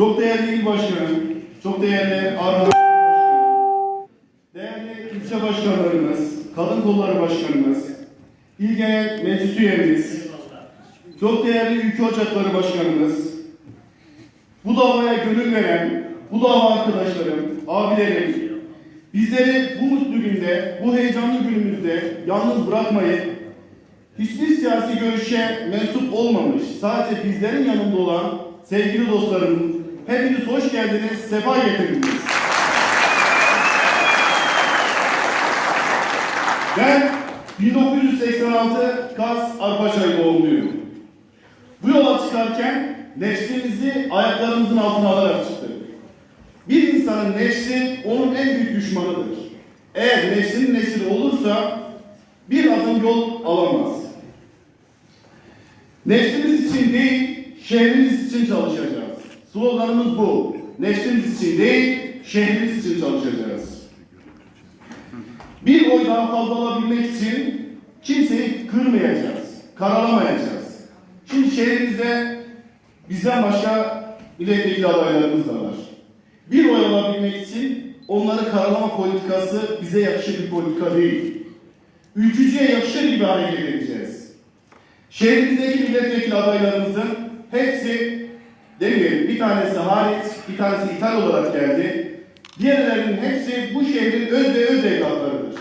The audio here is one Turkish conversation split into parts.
Çok değerli il başkanım, çok değerli Arnavut başkanım, değerli ilçe başkanlarımız, kadın kolları başkanımız, il genel meclis üyemiz, çok değerli ülke ocakları başkanımız, bu davaya gönül veren, bu dava arkadaşlarım, abilerim, bizleri bu mutlu günde, bu heyecanlı günümüzde yalnız bırakmayıp, hiçbir siyasi görüşe mensup olmamış, sadece bizlerin yanında olan sevgili dostlarım, hepiniz hoş geldiniz, sefa getirdiniz. Ben 1986 Kars Arpaçay doğumluyum. Bu yola çıkarken nefsimizi ayaklarımızın altına alarak çıktık. Bir insanın nefsi onun en büyük düşmanıdır. Eğer nefsinin nesili olursa bir adım yol alamaz. Nefsimiz için değil, şehrimiz için çalışacağız. Sloganımız bu. Nefsimiz için değil, şehrimiz için çalışacağız. Bir oy daha fazla alabilmek için kimseyi kırmayacağız, karalamayacağız. Şimdi şehrimizde bizden başka milletvekili adaylarımız da var. Bir oy alabilmek için onları karalama politikası bize yakışır bir politika değil. Ülkücüye yakışır gibi hareket edeceğiz. Şehrimizdeki milletvekili adaylarımızın hepsi demeyelim bir tanesi hariç, bir tanesi ithal olarak geldi. Diğerlerinin hepsi bu şehrin öz ve öz evlatlarıdır.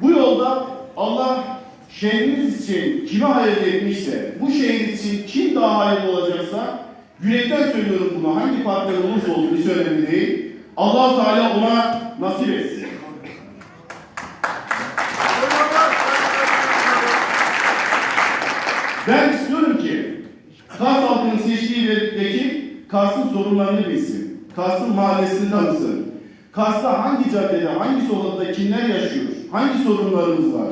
Bu yolda Allah şehrimiz için kime hayırlı etmişse, bu şehir için kim daha hayırlı olacaksa, yürekten söylüyorum bunu, hangi partiden olursa olsun hiç önemli değil. allah Teala ona nasip etsin. Ben istiyorum ki Kars halkının seçtiği vekil Kars'ın sorunlarını bilsin. Kars'ın mahallesini tanısın. Kars'ta hangi caddede, hangi sokakta kimler yaşıyor, hangi sorunlarımız var?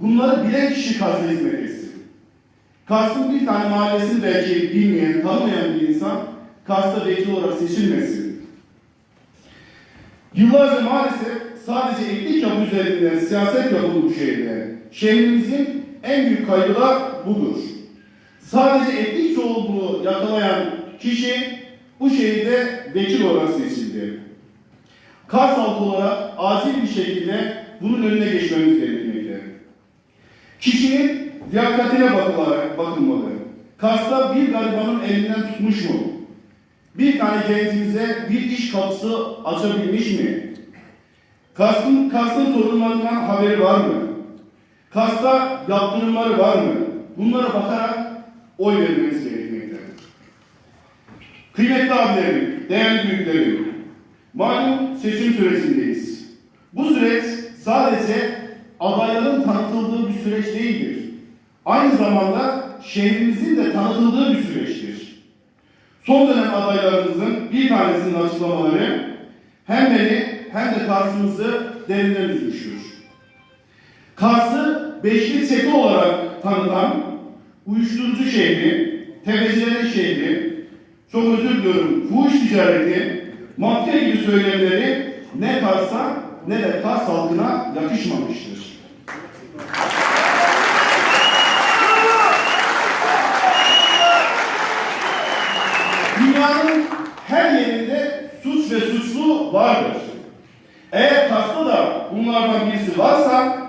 Bunları bilen kişi Kars'a hizmet etsin. Kars'ın bir tane mahallesini belki bilmeyen, tanımayan bir insan Kars'ta vekil olarak seçilmesin. Yıllarca maalesef sadece etnik yapı üzerinden siyaset yapıldı bu şehirde. Şehrimizin en büyük kaybı da budur. Sadece etnik çoğunluğu yakalayan kişi bu şehirde vekil olarak seçildi. Kars halkı olarak acil bir şekilde bunun önüne geçmemiz gerekmekte. Kişinin liyakatine bakılarak bakılmalı. Kars'ta bir garibanın elinden tutmuş mu? Bir tane gencimize bir iş kapısı açabilmiş mi? Kars'ın, Kars'ın sorunlarından haberi var mı? Kars'ta yaptırımları var mı? Bunlara bakarak oy vermeniz gerekmektedir. Kıymetli abilerim, değerli büyüklerim, malum seçim sürecindeyiz. Bu süreç sadece adayların tanıtıldığı bir süreç değildir. Aynı zamanda şehrimizin de tanıtıldığı bir süreçtir. Son dönem adaylarımızın bir tanesinin açıklamaları hem beni hem de Kars'ımızı derinden üzmüştür. Kars'ı beşli çete olarak tanıtan uyuşturucu şehri, tefecilerin şehri, çok özür diliyorum, fuhuş ticareti, mafya gibi söylemleri ne Kars'a ne de Kars halkına yakışmamıştır. Dünyanın her yerinde suç ve suçlu vardır. Eğer Kars'ta da bunlardan birisi varsa,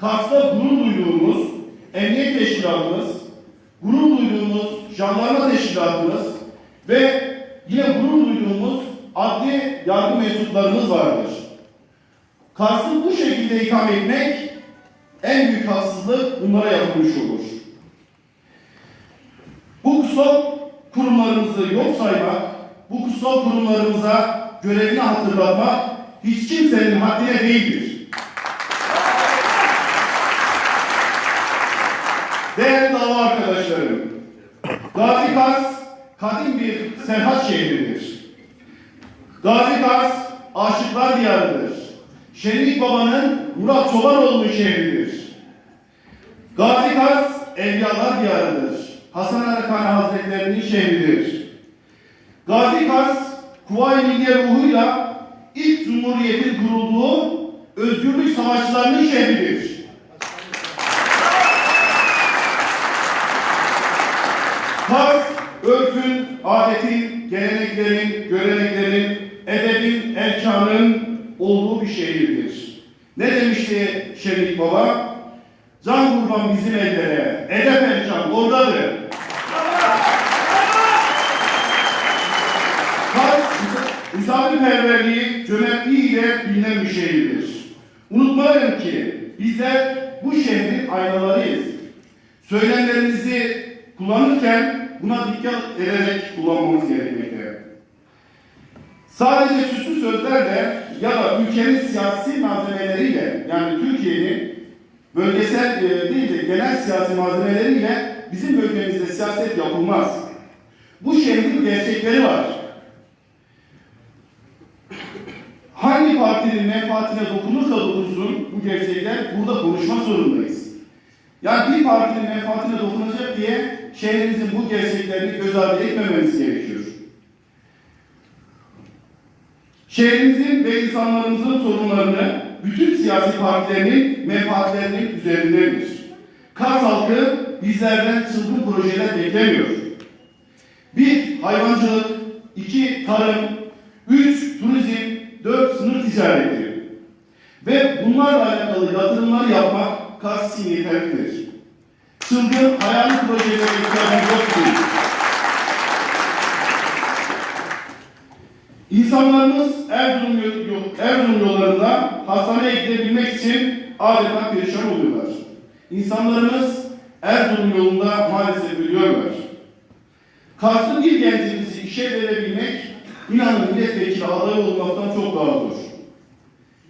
Kars'ta gurur duyduğumuz emniyet teşkilatımız, gurur duyduğumuz jandarma teşkilatımız ve yine gurur duyduğumuz adli yargı mensuplarımız vardır. Kars'ı bu şekilde itham etmek en büyük haksızlık bunlara yapılmış olur. Bu kutsal kurumlarımızı yok saymak, bu kutsal kurumlarımıza görevini hatırlatmak hiç kimsenin haddine değildir. Değerli dava arkadaşlarım, Gazi Kars kadim bir serhat şehridir. Gazi Kars aşıklar diyarıdır. Şenlik Baba'nın Murat Çobanoğlu şehridir. Gazi Kars evliyalar diyarıdır. Hasan Erkan Hazretleri'nin şehridir. Gazi Kars Kuvayi Milliye ruhuyla ilk cumhuriyetin kurulduğu özgürlük savaşçılarının şehridir. Adetin, geleneklerin, göreneklerin, edebin, erkanın olduğu bir şehirdir. Ne demişti Şerif Baba? Can kurban bizim ellere, edep erkan oradadır. Misafirperverliği, cömertliği ile bilinen bir şehirdir. Unutmayalım ki bizler bu şehrin aynalarıyız. Söylemlerimizi kullanırken buna dikkat ederek kullanmamız gerekmekte. Sadece süslü sözlerle ya da ülkenin siyasi malzemeleriyle yani Türkiye'nin bölgesel e, değil de genel siyasi malzemeleriyle bizim bölgemizde siyaset yapılmaz. Bu şehrin gerçekleri var. Hangi partinin menfaatine dokunursa dokunsun bu gerçekler burada konuşmak zorundayız. Yani bir partinin menfaatine dokunacak diye şehrimizin bu gerçeklerini göz ardı etmememiz gerekiyor. Şehrimizin ve insanlarımızın sorunlarını bütün siyasi partilerin menfaatlerinin üzerindedir. Kars halkı bizlerden çılgın projeler beklemiyor. Bir, hayvancılık, iki, tarım, üç, turizm, dört, sınır ticareti. Ve bunlarla alakalı yatırımlar yapmak Kars için Çılgın hayali projelere ihtiyacımız yoktur. İnsanlarımız Erzurum, Erzurum yollarında hastaneye gidebilmek için adeta perişan oluyorlar. İnsanlarımız Erzurum yolunda maalesef ölüyorlar. Karslı bir gencimizi işe verebilmek, inanın milletvekili adayı olmaktan çok daha zor.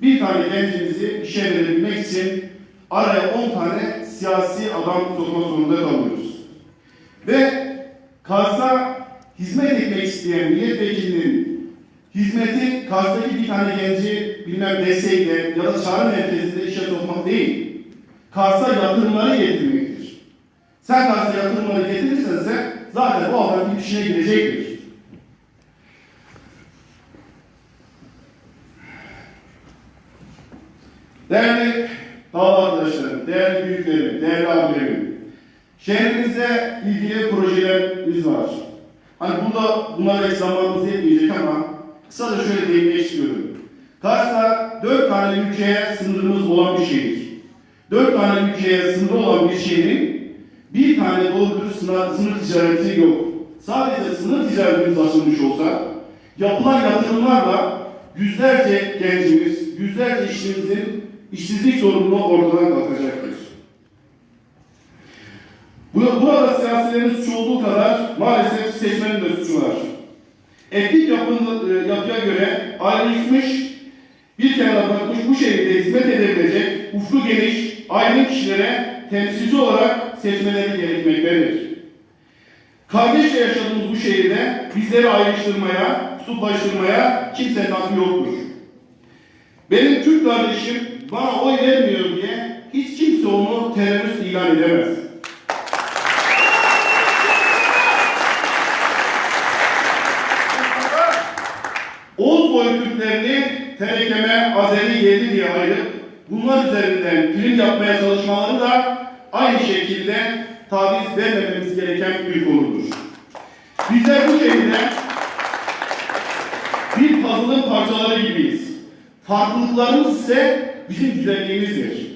Bir tane gencimizi işe verebilmek için araya 10 tane siyasi adam sokmak zorunda kalıyoruz. Ve Kars'a hizmet etmek isteyen milletvekilinin hizmeti Kars'taki bir tane genci bilmem destekle ya da çağrı merkezinde işe sokmak değil. Kars'a yatırımları getirmektir. Sen Kars'a yatırımları getirirsen sen zaten o adam bir işine girecektir. Değerli dava arkadaşlarım, değerli büyüklerim, değerli abilerim, şehrimizde ilgili projelerimiz var. Hani burada bunlara hiç zamanımız yetmeyecek ama kısaca şöyle değinmek istiyorum. Kars'ta dört tane ülkeye sınırımız olan bir şehir. Dört tane ülkeye sınırı olan bir şehrin bir tane doğru dürüst sınır, sınır ticareti yok. Sadece sınır ticaretimiz açılmış olsa yapılan yatırımlarla yüzlerce gencimiz, yüzlerce işçimizin işsizlik sorununu ortadan kalkacaktır. Bu- Burada siyasilerin suçu olduğu kadar maalesef seçmenin de suçu var. Etnik yapının, e, yapıya göre ayrışmış, bir kenara bırakmış bu şehirde hizmet edebilecek ufku geniş, aydın kişilere temsilci olarak seçmeleri gerekmektedir. Kardeşçe yaşadığımız bu şehirde bizleri ayrıştırmaya, kutuplaştırmaya kimsenin hakkı yoktur. Benim Türk kardeşim bana oy vermiyor diye hiç kimse onu terörist ilan edemez. Oğuz boyu Türklerini Terekeme, Azeri, Yedi diye ayırıp bunlar üzerinden film yapmaya çalışmaları da aynı şekilde taviz vermememiz gereken bir konudur. Bizler bu şehirde bir puzzle'ın parçaları gibiyiz. Farklılıklarımız ise bizim güzelliğimizdir.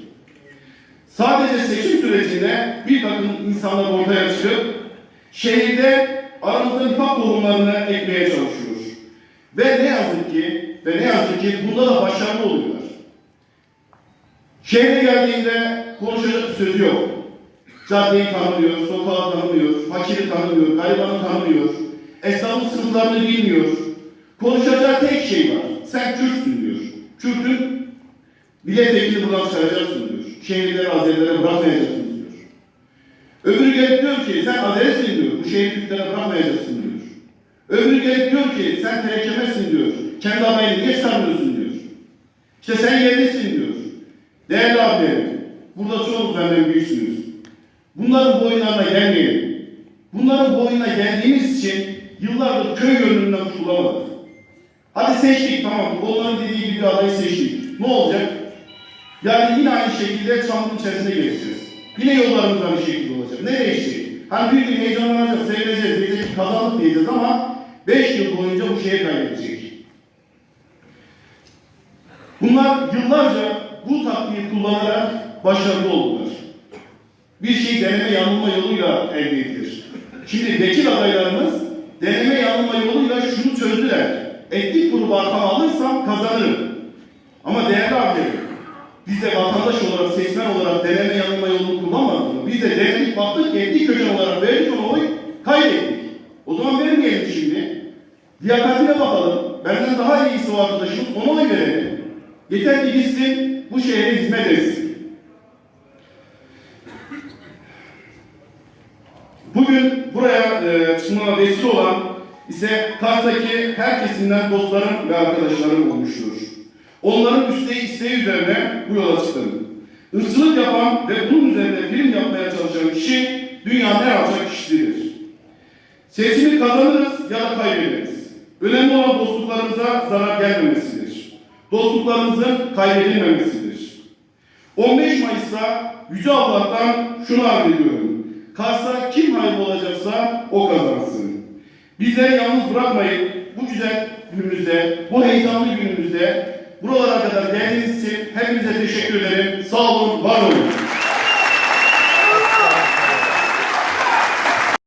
Sadece seçim sürecinde bir takım insanlar ortaya çıkıp şehirde aramızda nifak tohumlarını ekmeye çalışıyor. Ve ne yazık ki ve ne yazık ki bunda da başarılı oluyorlar. Şehre geldiğinde konuşacak bir sözü yok. Caddeyi tanımıyor, sokağı tanımıyor, fakiri tanımıyor, garibanı tanımıyor, esnafın sınıflarını bilmiyor. Konuşacağı tek şey var. Sen Kürtsün diyor. Kürt'ün milletvekili buradan çıkaracaksın diyor. Şehirleri Azerilere bırakmayacaksın diyor. Öbürü gelip diyor ki sen Azerisin diyor. Bu şehri Türklere bırakmayacaksın diyor. Öbürü gelip diyor ki sen terekemezsin diyor. Kendi adayını niye çıkarmıyorsun diyor. İşte sen yerlisin diyor. Değerli abilerim, burada çoğunuz benden büyüksünüz. Bunların boyunlarına gelmeyelim. Bunların boyuna geldiğimiz için yıllardır köy gönlünden kurtulamadık. Hadi seçtik tamam, onların dediği gibi adayı seçtik. Ne olacak? Yani yine aynı şekilde çamurun içerisine geçeceğiz. Yine yollarımız aynı şekilde olacak. Ne değişecek? Hani bir gün heyecanlanacağız, sevineceğiz, diyecek ki kazandık diyeceğiz ama 5 yıl boyunca bu şehir kaybedecek. Bunlar yıllarca bu taktiği kullanarak başarılı oldular. Bir şey deneme yanılma yoluyla elde edilir. Şimdi vekil adaylarımız deneme yanılma yoluyla şunu çözdüler. Etnik grubu arkama alırsam kazanırım. Ama değerli abilerim, biz de vatandaş olarak, seçmen olarak deneme yanılma yolunu kullanmadık mı? Biz de denedik, baktık etnik köken olarak verdik ona oy, kaybettik. O zaman vermeyelim şimdi. Liyakatine bakalım. Benden daha iyisi o arkadaşımız, ona oy verelim. Yeter ki gitsin, bu şehre hizmet etsin. Bugün buraya e, çıkmama vesile olan ise Kars'taki her kesimden dostlarım ve arkadaşlarım olmuştur. Onların üsteği isteği üzerine bu yola çıktım. Irkçılık yapan ve bunun üzerine film yapmaya çalışan kişi dünyanın en alçak kişisidir. Seçimi kazanırız ya da kaybederiz. Önemli olan dostluklarımıza zarar gelmemesidir. Dostluklarımızın kaybedilmemesidir. 15 Mayıs'ta Yüce Allah'tan şunu arz ediyorum. Kars'a kim olacaksa o kazansın. Bizleri yalnız bırakmayın. Bu güzel günümüzde, bu heyecanlı günümüzde buralara kadar geldiğiniz için hepinize teşekkür ederim. Sağ olun, var olun.